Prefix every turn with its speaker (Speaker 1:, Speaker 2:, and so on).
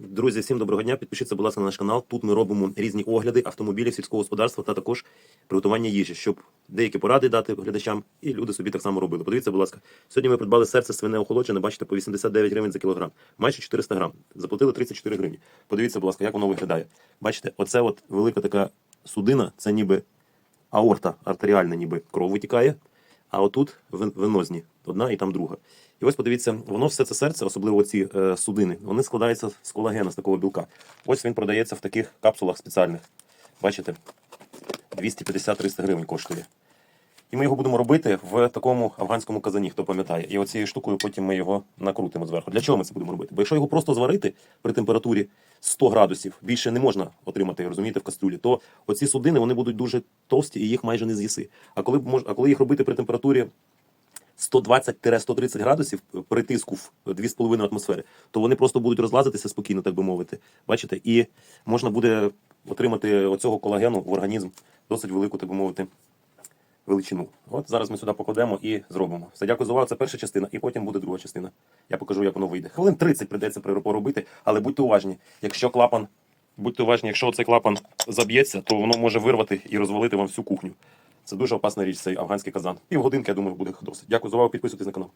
Speaker 1: Друзі, всім доброго дня. Підпишіться, будь ласка, на наш канал. Тут ми робимо різні огляди автомобілів сільського господарства та також приготування їжі, щоб деякі поради дати глядачам, і люди собі так само робили. Подивіться, будь ласка. Сьогодні ми придбали серце свине охолоджене, бачите, по 89 гривень за кілограм, майже 400 грам. Заплатили 34 гривні. Подивіться, будь ласка, як воно виглядає. Бачите, оце от велика така судина, це ніби аорта артеріальна, ніби кров витікає, а отут вен- венозні, одна і там друга. І ось подивіться, воно все це серце, особливо ці е, судини, вони складаються з колагена, з такого білка. Ось він продається в таких капсулах спеціальних. Бачите, 250-300 гривень коштує. І ми його будемо робити в такому афганському казані, хто пам'ятає. І оцією штукою потім ми його накрутимо зверху. Для чого ми це будемо робити? Бо якщо його просто зварити при температурі 100 градусів, більше не можна отримати, розумієте, в кастрюлі, то оці судини вони будуть дуже товсті і їх майже не з'їси. А коли, мож- а коли їх робити при температурі 120-130 градусів при тиску в 2,5 атмосфери, то вони просто будуть розлазитися спокійно, так би мовити. Бачите, і можна буде отримати оцього колагену в організм досить велику, так би мовити, величину. От зараз ми сюди покладемо і зробимо. Все, дякую за увагу. Це перша частина, і потім буде друга частина. Я покажу, як воно вийде. Хвилин 30 прийдеться при- поробити, але будьте уважні. Якщо клапан, будьте уважні, якщо цей клапан заб'ється, то воно може вирвати і розвалити вам всю кухню. Це дуже опасна річ, цей афганський казан. Півгодинки, я думаю, буде досить. Дякую за увагу, підписуйтесь на канал.